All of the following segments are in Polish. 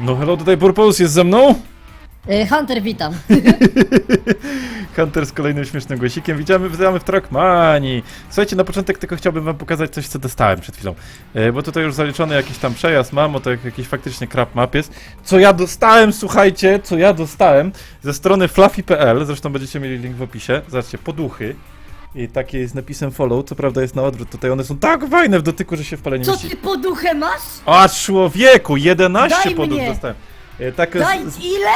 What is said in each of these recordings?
No hello, tutaj Purpose jest ze mną. Y, Hunter, witam. Hunter z kolejnym śmiesznym głosikiem. Witamy, witamy w Trackmanii. Słuchajcie, na początek tylko chciałbym wam pokazać coś, co dostałem przed chwilą. E, bo tutaj już zaliczony jakiś tam przejazd mam, to jak jakiś faktycznie crap map jest. Co ja dostałem, słuchajcie, co ja dostałem ze strony fluffy.pl, zresztą będziecie mieli link w opisie. Zobaczcie, poduchy. I takie jest napisem follow, co prawda jest na odwrót tutaj, one są tak fajne w dotyku, że się w palenie Co mieści. ty poduchę masz? A człowieku, 11 Daj poduch mnie. dostałem. E, Tak, Daj, z, ile?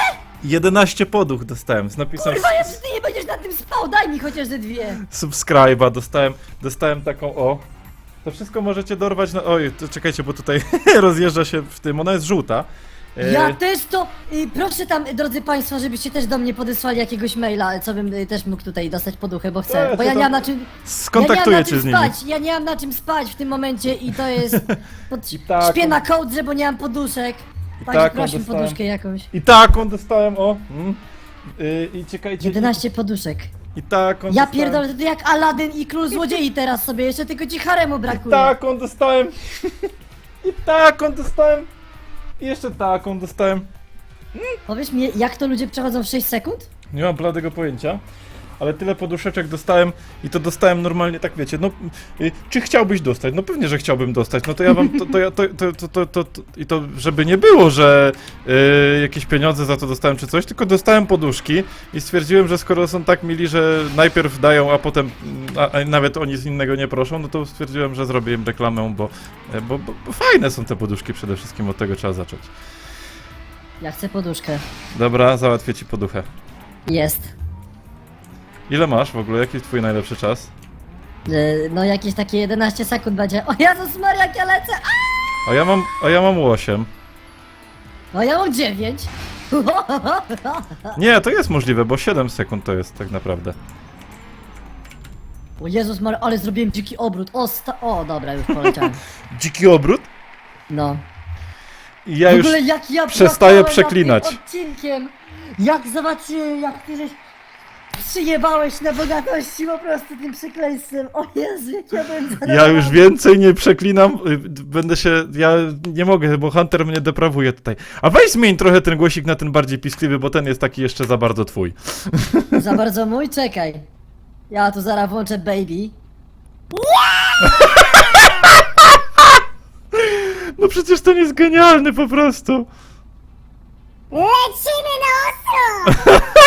11 poduch dostałem z napisem Kurwa, ja ty nie będziesz na tym spał, daj mi chociaż ze dwie. subskryba, dostałem, dostałem taką o. To wszystko możecie dorwać na. Oj, to czekajcie, bo tutaj rozjeżdża się w tym. Ona jest żółta. E, Ja też to, y, proszę tam, drodzy państwo, żebyście też do mnie podesłali jakiegoś maila, co bym y, też mógł tutaj dostać poduchę, bo chcę, E, bo to ja nie tam mam na czym, ja Skontaktuję nie mam na cię czym z nimi. spać, ja nie mam na czym spać w tym momencie i to jest, pod, I tak, śpię na kołdrze, bo nie mam poduszek, I także tak, on proszę dostałem. poduszkę jakąś. I taką dostałem, o. Mm. Y, I czekajcie. 11 poduszek. I taką Ja dostałem. pierdolę, to jak Aladdin i Król Złodziei teraz sobie, jeszcze tylko ci haremu I brakuje. taką dostałem. I taką dostałem. I jeszcze taką dostałem. Powiesz mi, jak to ludzie przechodzą w 6 sekund? Nie mam bladego pojęcia. Ale tyle poduszeczek dostałem i to dostałem normalnie, tak wiecie, no y, czy chciałbyś dostać? No pewnie, że chciałbym dostać, no to ja wam, to, to, ja, to, to, to, to, to, i to żeby nie było, że y, jakieś pieniądze za to dostałem czy coś, tylko dostałem poduszki i stwierdziłem, że skoro są tak mili, że najpierw dają, a potem a, a nawet o nic innego nie proszą, no to stwierdziłem, że zrobię im reklamę, bo, e, bo, bo, bo fajne są te poduszki przede wszystkim, od tego trzeba zacząć. Ja chcę poduszkę. Dobra, załatwię ci poduchę. Jest. Ile masz w ogóle? Jaki jest twój najlepszy czas? Yy, No jakieś takie 11 sekund będzie. O Jezus Maria, jak ja lecę! A! A ja mam, a ja mam 8. O ja mam 9. Nie, to jest możliwe, bo 7 sekund to jest tak naprawdę. O Jezus Maria, ale zrobiłem dziki obrót. O, sta... o dobra, już poleciałem. Dziki obrót? No. I ja w już... ogóle jak ja przestaję płakałem przeklinać. nad tym odcinkiem, jak zobaczyłem, jak ty żeś przyjebałeś na bogatości po prostu tym przekleństwem. O Jezu, jak ja byłem Ja już więcej nie przeklinam, y, będę się... Ja nie mogę, bo Hunter mnie deprawuje tutaj. A weź zmień trochę ten głosik na ten bardziej piskliwy, bo ten jest taki jeszcze za bardzo twój. Za bardzo mój? Czekaj. Ja tu zaraz włączę baby. No przecież ten jest genialny po prostu. Lecimy na ostro!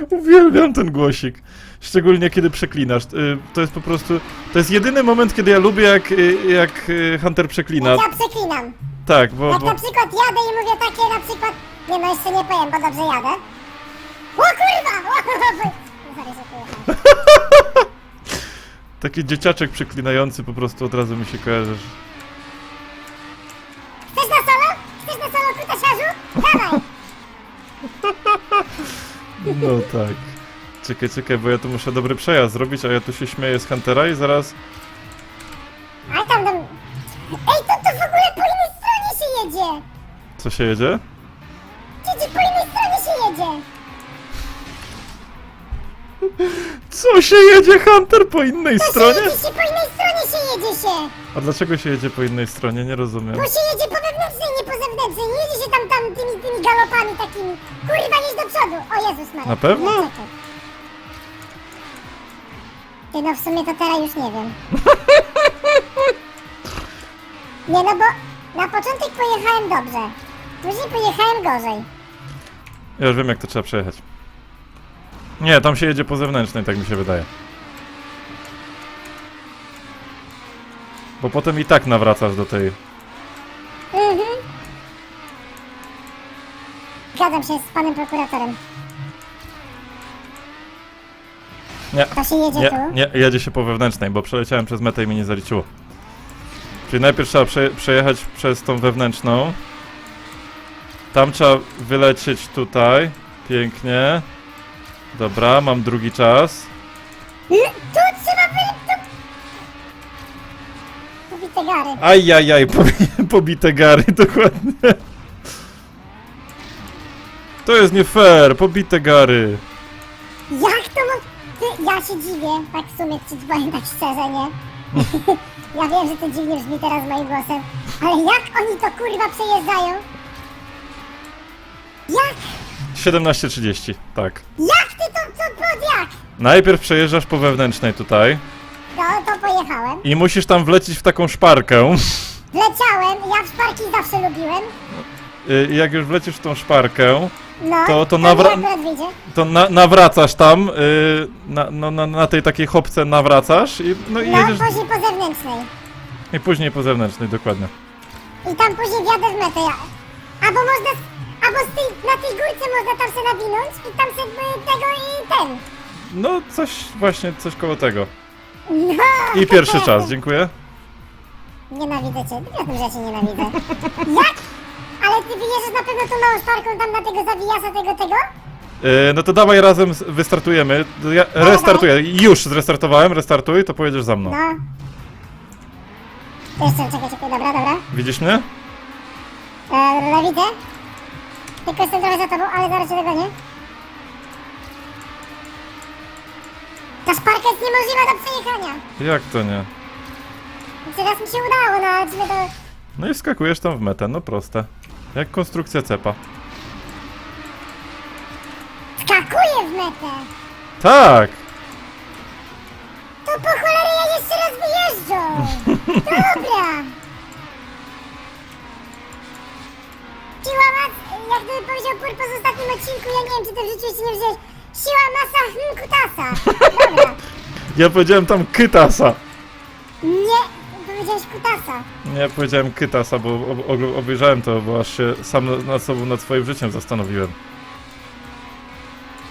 Uwielbiam ten głosik. Szczególnie kiedy przeklinasz. Y, To jest po prostu... To jest jedyny moment, kiedy ja lubię, jak, y, jak y, Hunter przeklina. Ja przeklinam. Tak, bo... Jak bo... na przykład jadę i mówię takie na przykład... Nie no, jeszcze nie powiem, bo dobrze jadę. O kurwa! O, że pojechałem. Taki dzieciaczek przeklinający po prostu od razu mi się kojarzy. że- Chcesz na solo? Chcesz na solo, kutasiarzu? Dawaj! No tak. Czekaj, czekaj, bo ja tu muszę dobry przejazd zrobić, a ja tu się śmieję z Huntera i zaraz... A tam tam... Ej, to, to w ogóle po innej stronie się jedzie! Co się jedzie? Przecież po innej stronie się jedzie! Co się jedzie, Hunter, po innej To się stronie? jedzie się, po innej stronie się jedzie się! A dlaczego się jedzie po innej stronie? Nie rozumiem. Bo się jedzie po galopami takimi. Kurwa, jedź do przodu. O Jezus Maria. Na pewno? Czekaj. Ty no w sumie to teraz już nie wiem. Nie no bo na początek pojechałem dobrze. Później pojechałem gorzej. Ja już wiem, jak to trzeba przejechać. Nie, tam się jedzie po zewnętrznej, tak mi się wydaje. Bo potem i tak nawracasz do tej... Zgadzam się z panem prokuratorem. Nie, To się jedzie nie, tu. nie, jedzie się po wewnętrznej, bo przeleciałem przez metę i mi nie zaliczyło. Czyli najpierw trzeba prze, przejechać przez tą wewnętrzną. Tam trzeba wylecieć tutaj. Pięknie. Dobra, mam drugi czas. L- Tu trzeba by... Tu... Pobite gary. Ajajaj, pobi- pobite gary, dokładnie. To jest nie fair, pobite gary. Jak to mo... Ty, ja się dziwię, tak w sumie ci powiem tak szczerze, nie? ja wiem, że to dziwnie brzmi teraz moim głosem, Ale jak oni to kurwa przejeżdżają? Jak? 17.30, tak. Jak ty to, co, pod jak? Najpierw przejeżdżasz po wewnętrznej tutaj No, to pojechałem. i musisz tam wlecieć w taką szparkę. Leciałem, ja w szparki zawsze lubiłem. Y, I jak już wlecisz w tą szparkę, No, To- to nawra- to na, nawracasz tam, y, na, no, na, na tej takiej hopce nawracasz i, no, i No, jedziesz później po zewnętrznej. i później po zewnętrznej, dokładnie. I tam później wjadę w metę. Ja. Albo można, albo z tej, na tej górce można tam się nawinąć i tam się tego i ten. No coś właśnie, coś koło tego. No, I pierwszy czas, dziękuję. Nienawidzę cię, wiesz o tym, że cię nienawidzę. Jak? Ale ty wyjeżdżasz na pewno tą małą szparką tam na tego zawijasa tego tego? Y, no to dawaj razem, z- wystartujemy. Ja restartuję, już zrestartowałem, restartuj, to pojedziesz za mną. No. Jeszcze, czekaj, czekaj, dobra, dobra. Widzisz mnie? E, dobra, widzę. Tylko jestem trochę za tobą, ale zaraz cię dogonię. Ta szparka jest niemożliwa do przejechania. Jak to nie? Teraz mi się udało, no ale czy to... No i wskakujesz tam w metę, no proste. Jak konstrukcja cepa. Skakuję w metę! Tak! To po cholerę ja jeszcze raz wyjeżdżą! Dobra! Siła mas... Jak to powiedział Purpo w ostatnim odcinku, ja nie wiem czy to w życiu jeszcze nie wziąłeś. Siła masa hmm, kutasa! Dobra. Ja powiedziałem tam kytasa. Nie, powiedziałeś kutasa. Nie, powiedziałem kytasa, bo ob ob obejrzałem to, bo aż się sam nad sobą, nad swoim życiem zastanowiłem.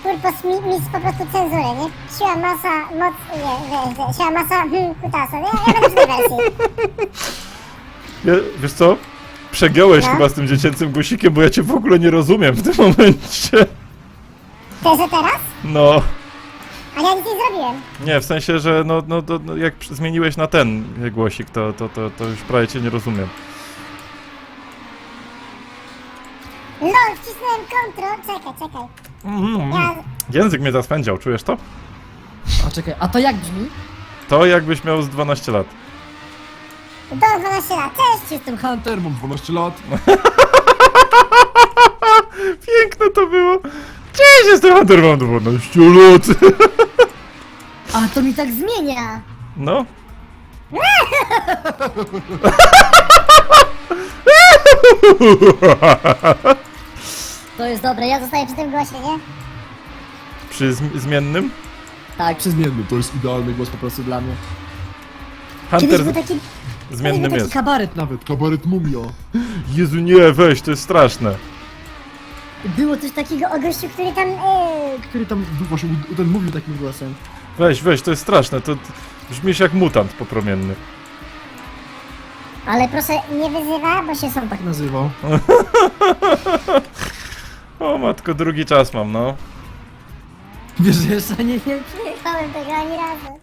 Purpos mi, mi po prostu cenzurę, nie? Siła masa, moc... Nie, nie, nie. Siła masa hmm, kutasa. Ja, ja będę w tej wersji. Ja, wiesz co? Przegiąłeś No. chyba z tym dziecięcym gusikiem, bo ja cię w ogóle nie rozumiem w tym momencie. Ty, że teraz? No. A ja nic nie zrobiłem. Nie, w sensie, że no, no, no, no jak przy- zmieniłeś na ten głosik, to, to, to, to już prawie cię nie rozumiem. LOL, wcisnąłem kontrol. Czekaj, czekaj. Mm, Ja... Język mnie zaspędział, czujesz to? A czekaj, a to jak brzmi? To jakbyś miał z 12 lat. Do 12 lat. Cześć! Jestem Hunter. Mam 12 lat. Piękne to było. Cześć, jestem Hunter, mam 12 lat. A to mi tak zmienia. No. To jest dobre, ja zostaję przy tym głosie, nie? Przy zm- zmiennym? Tak, przy Zmienny, to jest idealny głos po prostu dla mnie. Kiedyś Hunter był taki... Zmiennym taki jest. kabaret nawet. nawet kabaret mumia. Jezu, nie, weź, to jest straszne. Było coś takiego O gościu, który tam... Yy, który tam właśnie ten mówił takim głosem. Weź, weź, to jest straszne. To to brzmisz jak mutant popromienny. ale proszę, nie wyzywa, bo się są... Tak nazywał. O matko, drugi czas mam, no. Wiesz, że jeszcze nie wiem. Przyjechałem tego ani razu.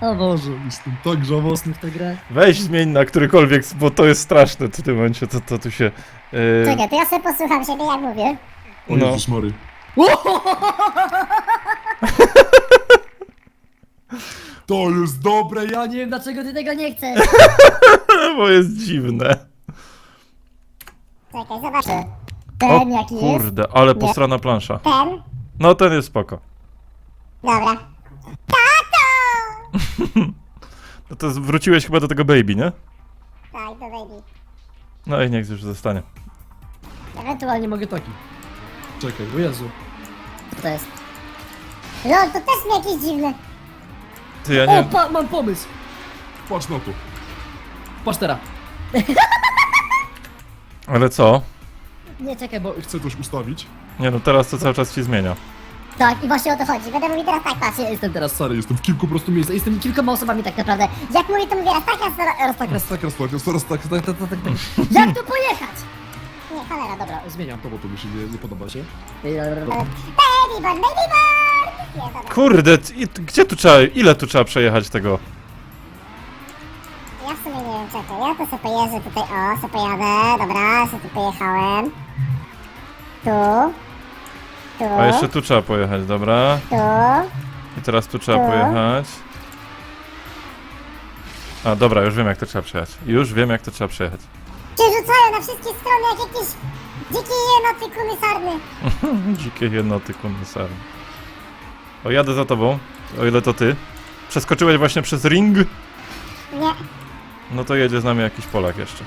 O Boże. Jestem tak żałosny. w tę grę. Weź zmień na którykolwiek, bo to jest straszne w tym momencie, to, to tu się... Yy, Czekaj, to ja sobie posłucham siebie, jak mówię. O No. Jezus Mary. To jest dobre, ja nie wiem dlaczego ty tego nie chcesz. bo jest dziwne. Czekaj, zobaczę. O Ten jaki jest? kurde, ale posrana plansza. Ten? No, ten jest spoko. Dobra. Tato! No to wróciłeś chyba do tego baby, nie? Tak, do baby. No i niech już zostanie. Ewentualnie mogę taki. Czekaj, O Jezu. Co to jest? Lol, to też mi jakieś dziwne. Ty, ja O, nie... pa, mam pomysł. patrz na to. Patrz teraz. Ale co? Nie, czekaj, bo... Chcę coś ustawić. Nie no, teraz to cały czas się zmienia. Tak, i właśnie o to chodzi. Będę mówił teraz tak, patrz. Jestem teraz... Stary, jestem w kilku prostu miejscach. Jestem kilkoma osobami tak naprawdę. Jak mówię, to mówię raz tak, raz, raz, raz tak. Raz tak, Tak, raz tak, raz tak, tak, tak, tak, tak, tak. Jak tu pojechać? Cholera, dobra. Zmieniam. To, bo to mi się nie, nie podoba się. Baby born, baby born! Jest, dobra. Kurde, c- i, gdzie tu trzeba, ile tu trzeba przejechać tego? Ja w sumie nie wiem, czekaj. Ja to sobie pojeżdżę tutaj, o, sobie pojadę. Dobra, sobie tu pojechałem. Tu. Tu. A jeszcze tu trzeba pojechać, dobra. Tu. I teraz tu trzeba pojechać. A dobra, już wiem jak to trzeba przejechać. Już wiem jak to trzeba przejechać. Cię rzucają na wszystkie strony jak jakieś dzikie jenoty kuny sarny. Dzikie jednoty komisarne. O, jadę za tobą, o ile to ty. Przeskoczyłeś właśnie przez ring? Nie. No to jedzie z nami jakiś Polak jeszcze.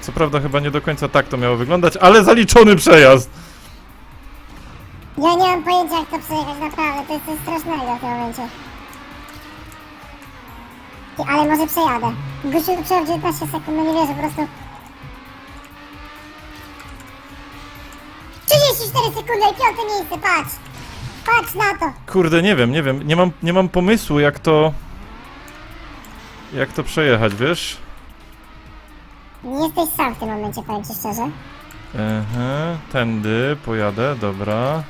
Co prawda chyba nie do końca tak to miało wyglądać, ale zaliczony przejazd! Ja nie mam pojęcia jak to przejechać, naprawdę, to jest coś strasznego w tym momencie. Ale może przejadę. Gościu przejechał 19 sekund, no nie wierzę, po prostu. 34 sekundy i piąte miejsce, patrz! Patrz na to! Kurde, nie wiem, nie wiem, nie mam, nie mam pomysłu jak to... Jak to przejechać, wiesz? Nie jesteś sam w tym momencie, powiem ci szczerze. Ehe, tędy pojadę, dobra.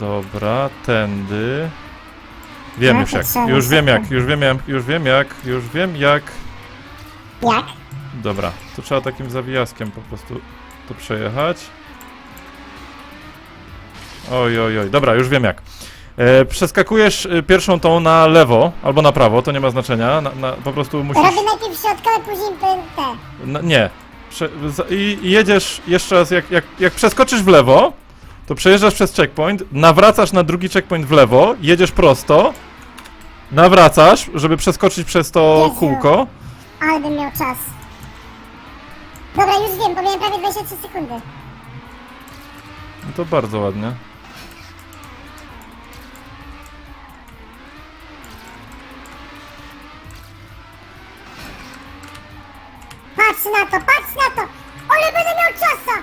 Dobra, tędy. Wiem już to jak, już wiem jak, już wiem jak, już wiem jak, już wiem jak. Jak? Dobra, to trzeba takim zawijaskiem po prostu to przejechać. Oj, oj, oj, dobra, już wiem jak. E, przeskakujesz y, pierwszą tą na lewo albo na prawo, to nie ma znaczenia. Na, na, po prostu musisz. Robię najpierw środkowe, później te. No, nie. Prze I jedziesz jeszcze raz, jak, jak, jak przeskoczysz w lewo, to przejeżdżasz przez checkpoint, nawracasz na drugi checkpoint w lewo, jedziesz prosto, nawracasz, żeby przeskoczyć przez to Jezu. kółko. Ale bym miał czas. Dobra, już wiem, bo miałem prawie 23 sekundy. No to bardzo ładnie. Patrz na to, patrz na to! Ale będę miał czasa!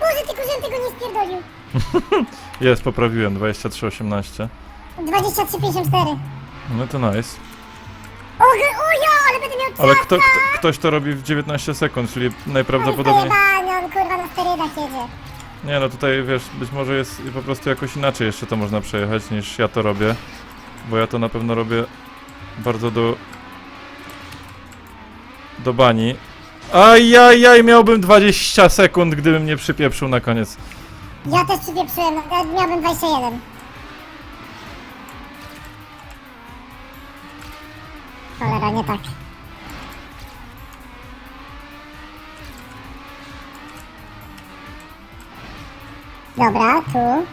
Boże, tylko żebym tego nie spierdolił. Jest, poprawiłem, 23.18. 23,54. No to nice. O, ge- o ja, ale będę miał! Ale kto, kto, ktoś to robi w 19 sekund, czyli najprawdopodobniej... Pojebany, on kurwa na sterydach jedzie. Nie no, tutaj wiesz, być może jest po prostu jakoś inaczej jeszcze to można przejechać niż ja to robię. Bo ja to na pewno robię bardzo do... do bani. Ajajaj, miałbym 20 sekund, gdybym nie przypieprzył na koniec. Ja też przypieprzyłem, no, miałbym 21. Cholera, nie tak. Dobra, tu.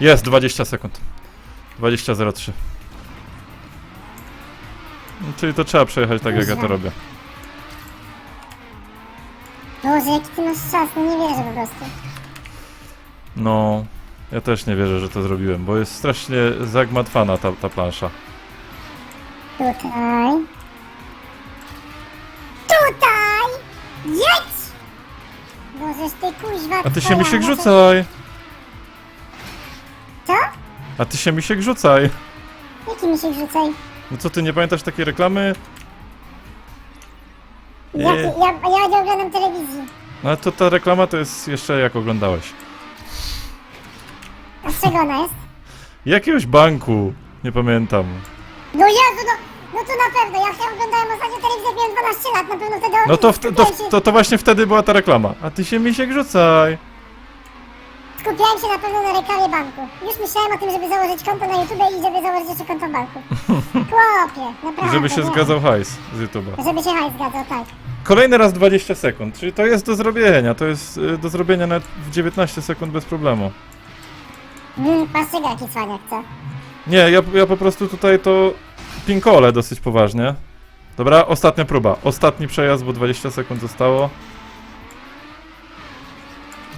Jest, 20 sekund. 20.03. No, Czyli to trzeba przejechać tak, jak ja to robię. Boże, jaki ty masz czas, no nie wierzę po prostu. No, ja też nie wierzę, że to zrobiłem, bo jest strasznie zagmatwana ta, ta plansza. Tutaj. Tutaj! Jedź! Bożeż ty kuźwa A ty się twoja, mi się no to- rzucaj! Co? A ty się mi się rzucaj! Jaki mi się wrzucaj? No co, ty nie pamiętasz takiej reklamy? Ja, ja, ja nie oglądam telewizji. No to ta reklama to jest jeszcze jak oglądałeś. A z czego ona jest? Jakiegoś banku, nie pamiętam. No Jezu, no, no to na pewno. Ja oglądałem ostatnio telewizję, miałem 12 lat, na pewno wtedy No to, w, to, się, to, to właśnie wtedy była ta reklama. A ty się mi się rzucaj! Skupiałem się na pewno na reklamie banku. Już myślałem o tym, żeby założyć konto na YouTube i żeby założyć jeszcze konto w banku. Chłopie, naprawdę. żeby się nie. zgadzał hajs z YouTube'a. Żeby się hajs zgadzał, tak. Kolejny raz 20 sekund, czyli to jest do zrobienia. To jest y, do zrobienia nawet w 19 sekund bez problemu. Mm, patrzcie, jaki cwaniak, co? Nie, ja, ja po prostu tutaj to pinkole dosyć poważnie. Dobra, ostatnia próba. Ostatni przejazd, bo 20 sekund zostało.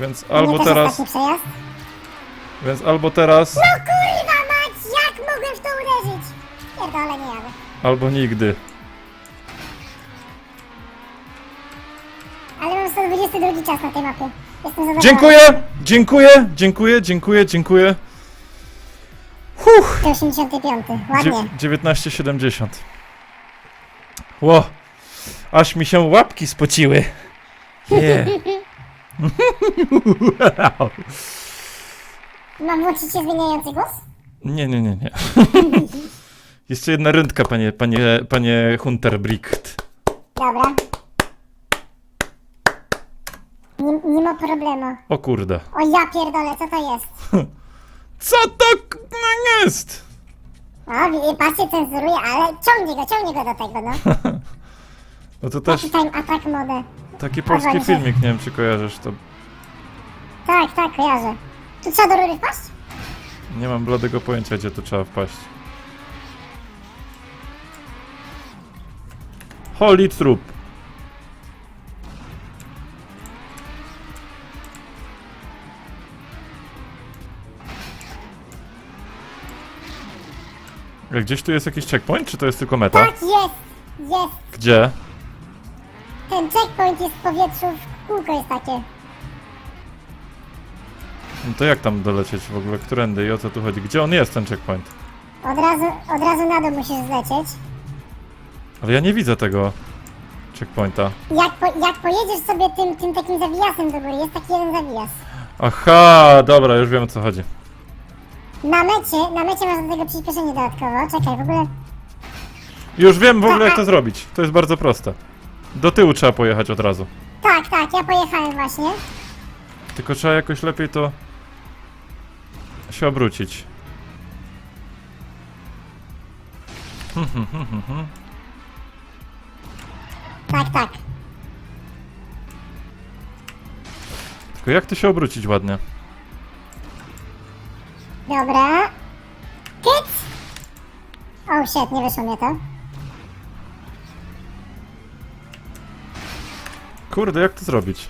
Więc albo teraz, więc albo teraz, No kurwa mać, jak mogłem w to uderzyć? Pierdolę, nie jadę. albo nigdy. Ale mam 122 czas na tej mapie. Jestem zadowolony. Dziękuję, dziękuję, dziękuję, dziękuję, dziękuję. Huh, 85, ładnie. Dzie- 19,70. Ło, aż mi się łapki spociły. Yeah. Mam włączyć się zmieniający głos? Nie, nie, nie, nie. Jeszcze jedna rundka, panie, panie, panie Hunter Bricht. Dobra. Nie, nie ma problemu. O kurde. O ja pierdolę, co to jest? Co to k- no jest? O, wi- patrzcie, cenzuruje, ale ciągnie go, ciągnie go do tego, no. No to też time mode. Taki polski filmik, nie wiem czy kojarzysz to. Tak, tak, kojarzę. Tu trzeba do rury wpaść? Nie mam bladego pojęcia gdzie tu trzeba wpaść. Holy trup. Gdzieś tu jest jakiś checkpoint, czy to jest tylko meta? Tak, jest, jest. Gdzie? Ten checkpoint jest w powietrzu, w kółko jest takie. No to jak tam dolecieć w ogóle? Którędy i o co tu chodzi? Gdzie on jest ten checkpoint? Od razu, od razu na dół musisz zlecieć. Ale ja nie widzę tego checkpointa. Jak, po, jak pojedziesz sobie tym, tym takim zawijasem do góry, jest taki jeden zawijas. Aha, dobra, już wiem o co chodzi. Na mecie, na mecie masz do tego przyspieszenie dodatkowo. Czekaj, w ogóle... Już wiem w ogóle jak to zrobić. To jest bardzo proste. Do tyłu trzeba pojechać od razu. Tak, tak, ja pojechałem właśnie. Tylko trzeba jakoś lepiej to się obrócić. Tak, tak. Tylko jak to się obrócić ładnie? Dobra. Kyc! O, shit, nie wyszło mnie to. Kurde, jak to zrobić?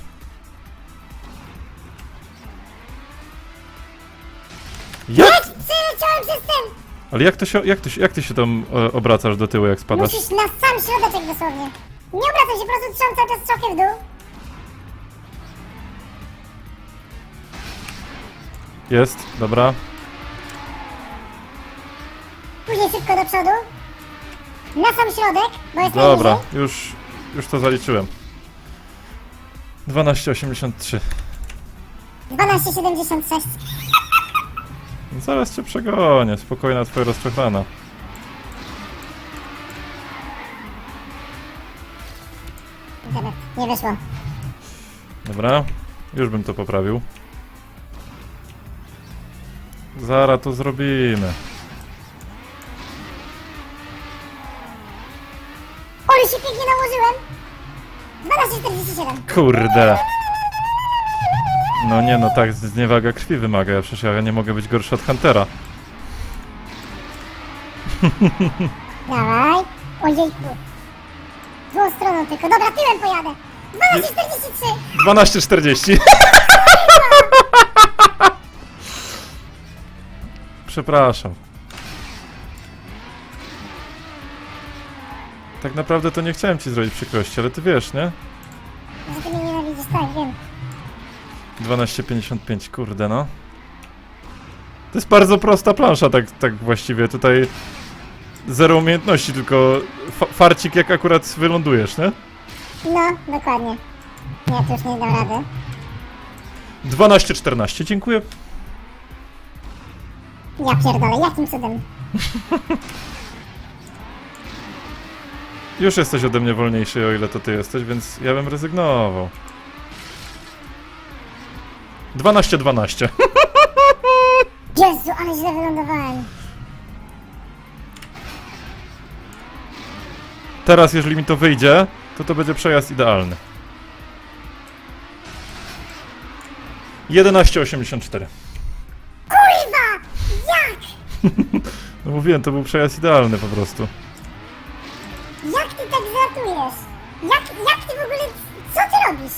Jak? Przeleciałem przez ten! Ale jak to się, jak to się, jak ty się tam e, obracasz do tyłu jak spadasz? Musisz na sam środeczek dosłownie. Nie obracaj się, po prostu trzymam cały czas strzałkę w dół. Jest, dobra. Później szybko do przodu. Na sam środek, bo jest Dobra, najniżej. już, już to zaliczyłem. 12,83. 12,76. Zaraz cię przegonię, spokojna twoja rozczochrana. Dobra, nie wyszło. Dobra, już bym to poprawił. Zara to zrobimy. Kurde. No nie no, tak zniewaga krwi wymaga, ja przecież ja nie mogę być gorszy od Huntera. Dawaj. Ojejku. Dwą stroną tylko. Dobra, tyłem pojadę. 12,43. 12.40. Przepraszam. Tak naprawdę to nie chciałem ci zrobić przykrości, ale ty wiesz, nie? Tak, wiem. 12.55, kurde no. To jest bardzo prosta plansza, tak, tak właściwie. Tutaj zero umiejętności, tylko fa farcik jak akurat wylądujesz, nie? No, dokładnie. Nie, to już nie dam rady. 12.14, dziękuję. Ja pierdolę, jakim cudem? Już jesteś ode mnie wolniejszy, o ile to ty jesteś, więc ja bym rezygnował. 12-12. Jezu, ale źle wylądowałem. Teraz, jeżeli mi to wyjdzie, to to będzie przejazd idealny. 11,84. Kurwa! Jak? No mówiłem, to był przejazd idealny po prostu. Jak ty tak zlatujesz? Jak, jak ty w ogóle... Co ty robisz?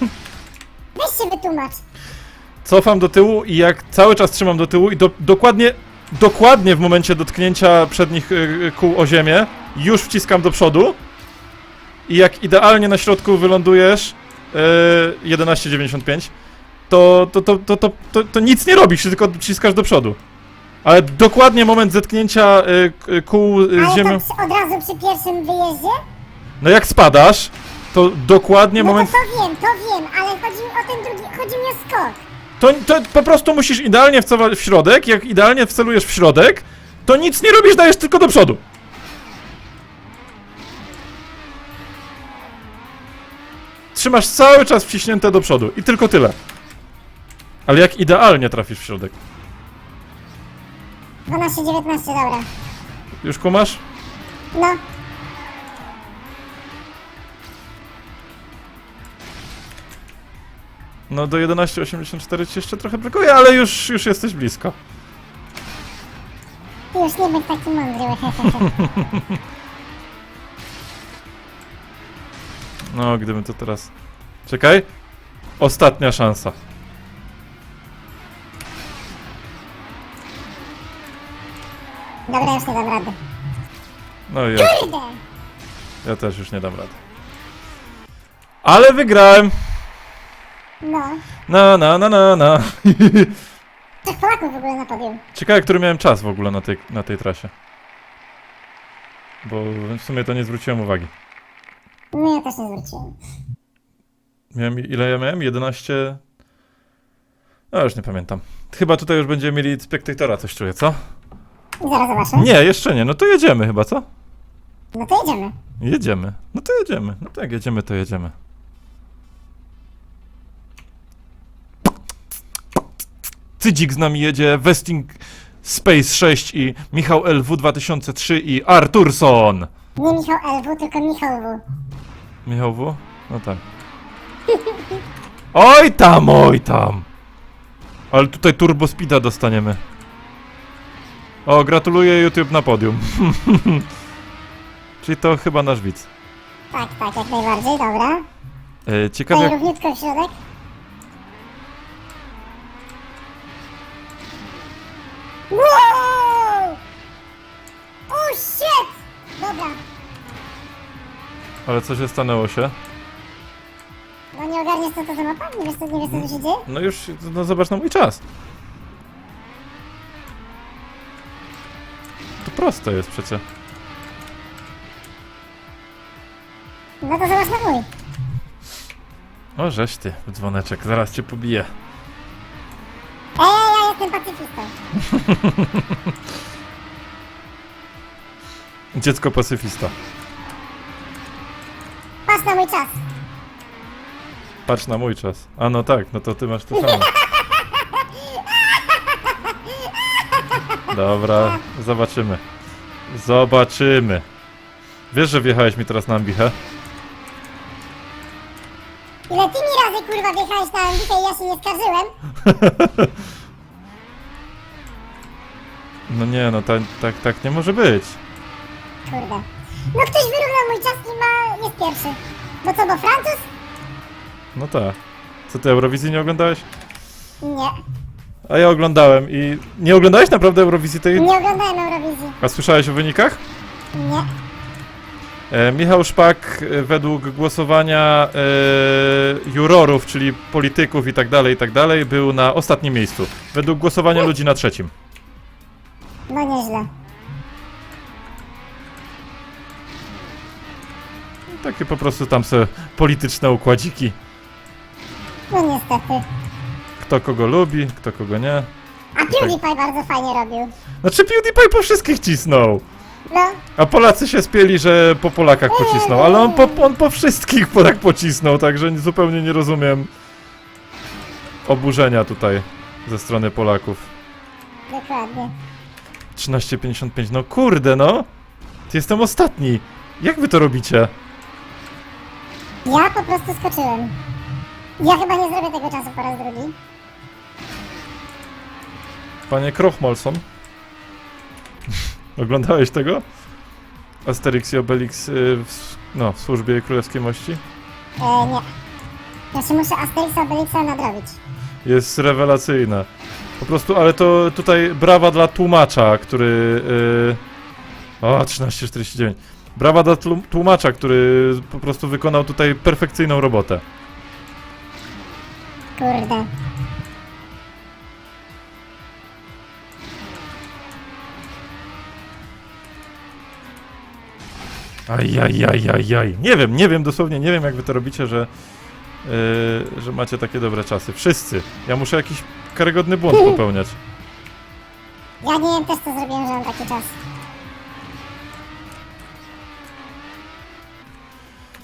Weź się wytłumacz. Cofam do tyłu i jak cały czas trzymam do tyłu i do, dokładnie, dokładnie w momencie dotknięcia przednich y, kół o ziemię, już wciskam do przodu i jak idealnie na środku wylądujesz y, 11,95 to, to, to, to, to, to, to nic nie robisz, tylko wciskasz do przodu. Ale dokładnie moment zetknięcia y, kół y, z Ale ziemią, to przy, od razu przy pierwszym wyjeździe? no jak spadasz, to dokładnie No moment... to, to wiem, to wiem, ale chodzi mi o ten drugi, chodzi mi o skok. To, to po prostu musisz idealnie wcelować w środek. Jak idealnie wcelujesz w środek, to nic nie robisz, dajesz tylko do przodu. trzymasz cały czas wciśnięte do przodu i tylko tyle. Ale jak idealnie trafisz w środek. 12, 19, dobra. Już kumasz? No, No do 11.84 ci jeszcze trochę brakuje, ale już, już jesteś blisko. już nie bądź taki mądry. No, gdybym to teraz... Czekaj. Ostatnia szansa. Dobra, już nie dam rady. No i ja, Kurde! ja też już nie dam rady. Ale wygrałem! No. Na, na, na, na, na. Trzech Polaków w ogóle na podium. Ciekawe, który miałem czas w ogóle na tej, na tej trasie. Bo w sumie to nie zwróciłem uwagi. No ja też nie zwróciłem. Miałem, ile ja miałem? 11... No już nie pamiętam. Chyba tutaj już będziemy mieli spektatora, coś czuję, co? Zaraz zobaczę. Nie, jeszcze nie, no to jedziemy chyba, co? No to jedziemy. Jedziemy. No to jedziemy. No to jak jedziemy, to jedziemy. Cydzik z nami jedzie, Westing Space 6 i Michał LW 2003 i Arturson. Nie Michał LW, tylko Michał W. Michał W? No tak. Oj tam, oj tam. Ale tutaj turbo speeda dostaniemy. O, gratuluję YouTube na podium. Czyli to chyba nasz widz. Tak, tak, jak najbardziej, dobra. E, ciekawe jak... równiutko w środek. Wow! Oh shit! Dobra, Ale co się stanęło się? no nie ogarniesz co to za mapa? Nie wiesz co, nie wiesz co tu się dzieje? No już, no zobacz na mój czas. To proste jest przecie. No to zobacz na mój. O, żeś ty, dzwoneczek, zaraz cię pobiję. Pacyfistą. Dziecko pacyfista. Patrz na mój czas. Patrz na mój czas. A no tak, no to ty masz to samo. Dobra, zobaczymy. Zobaczymy. Wiesz, że wjechałeś mi teraz na ambichę? Ile ty mi razy kurwa wjechałeś na ambitę i ja się nie skarżyłem? No nie, no tak, tak, tak nie może być. Kurde. No ktoś wyrównał mój czas i ma... jest pierwszy. Bo co, bo Francuz? No tak. Co ty Eurowizji nie oglądałeś? Nie. A ja oglądałem i... Nie oglądałeś naprawdę Eurowizji tej? Nie oglądałem Eurowizji. A słyszałeś o wynikach? Nie. E, Michał Szpak e, według głosowania e, jurorów, czyli polityków i tak dalej, i tak dalej, był na ostatnim miejscu. Według głosowania ludzi na trzecim. No nieźle. Takie po prostu tam se polityczne układziki. No niestety. Kto kogo lubi, kto kogo nie. A PewDiePie bardzo fajnie robił. Znaczy PewDiePie po wszystkich cisnął. No, A Polacy się spieli, że po Polakach pocisnął, ale on po, on po wszystkich Polak pocisnął, także zupełnie nie rozumiem oburzenia tutaj ze strony Polaków. dokładnie. 13.55, no kurde no! Jestem ostatni! Jak wy to robicie? Ja po prostu skoczyłem. Ja chyba nie zrobię tego czasu po raz drugi. Panie Krochmolson? Oglądałeś tego? Asterix i Obelix y, w, no, w służbie królewskiej mości? E, nie. Ja się muszę Asterixa Obelixa nadrobić. Jest rewelacyjna. Po prostu, ale to tutaj brawa dla tłumacza, który... Yy... O, 13.49. Brawa dla tłumacza, który po prostu wykonał tutaj perfekcyjną robotę. Kurde. Ajajajajaj. Nie wiem, nie wiem, dosłownie nie wiem, jak wy to robicie, że, yy, że macie takie dobre czasy. Wszyscy. Ja muszę jakiś karygodny błąd popełniać. Ja nie wiem też co zrobiłem, że mam taki czas.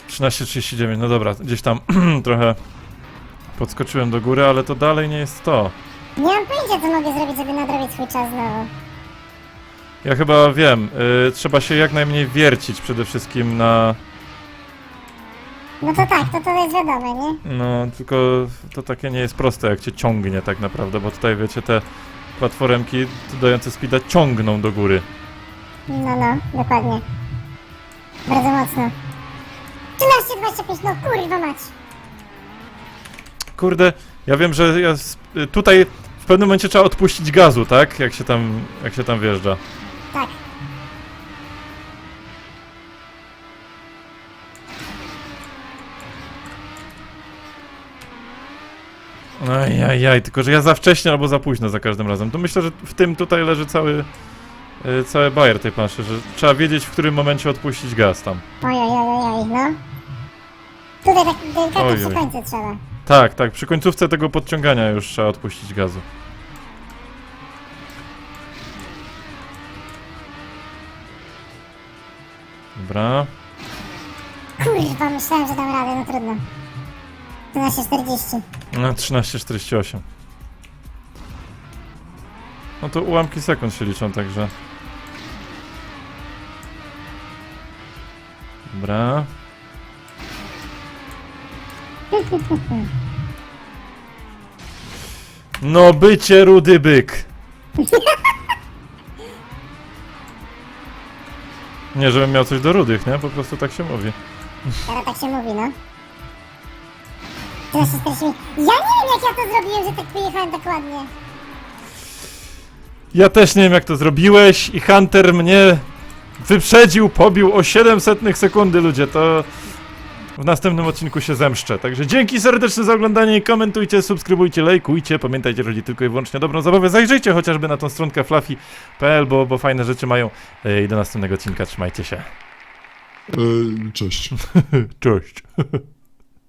13.39, no dobra, gdzieś tam trochę podskoczyłem do góry, ale to dalej nie jest to. Nie mam pojęcia, co mogę zrobić, żeby nadrobić swój czas znowu. Ja chyba wiem, y, trzeba się jak najmniej wiercić przede wszystkim na... No to tak, to to jest wiadome, nie? No, tylko to takie nie jest proste, jak cię ciągnie tak naprawdę, bo tutaj wiecie, te platformki dające speeda ciągną do góry. No, no, dokładnie. Bardzo mocno. 13.25, no kurwa mać. Kurde, ja wiem, że ja y, tutaj w pewnym momencie trzeba odpuścić gazu, tak? Jak się tam, jak się tam wjeżdża. Tak. Ajajaj, tylko że ja za wcześnie albo za późno za każdym razem. To myślę, że w tym tutaj leży cały, y, cały bajer tej planszy, że trzeba wiedzieć, w którym momencie odpuścić gaz tam. Oj, oj, oj, oj, no. Tutaj tak delikatnie przy końcu trzeba. Tak, tak, przy końcówce tego podciągania już trzeba odpuścić gazu. Dobra. Kurwa, myślałem, że dam radę, no trudno. 12.40. No, 13.48. No to ułamki sekund się liczą, także. Dobra. No bycie rudy byk. Nie, żebym miał coś do rudych, nie? Po prostu tak się mówi. Teraz tak się mówi, no. 13.40. Ja nie wiem, jak ja to zrobiłem, że tak wyjechałem tak ładnie. Ja też nie wiem jak to zrobiłeś i Hunter mnie wyprzedził, pobił o 700 sekundy ludzie, to w następnym odcinku się zemszczę. Także dzięki serdeczne za oglądanie, komentujcie, subskrybujcie, lajkujcie, pamiętajcie, że chodzi tylko i wyłącznie o dobrą zabawę, zajrzyjcie chociażby na tą stronkę fluffy.pl, bo, bo fajne rzeczy mają i do następnego odcinka, trzymajcie się. Yy, cześć. Cześć.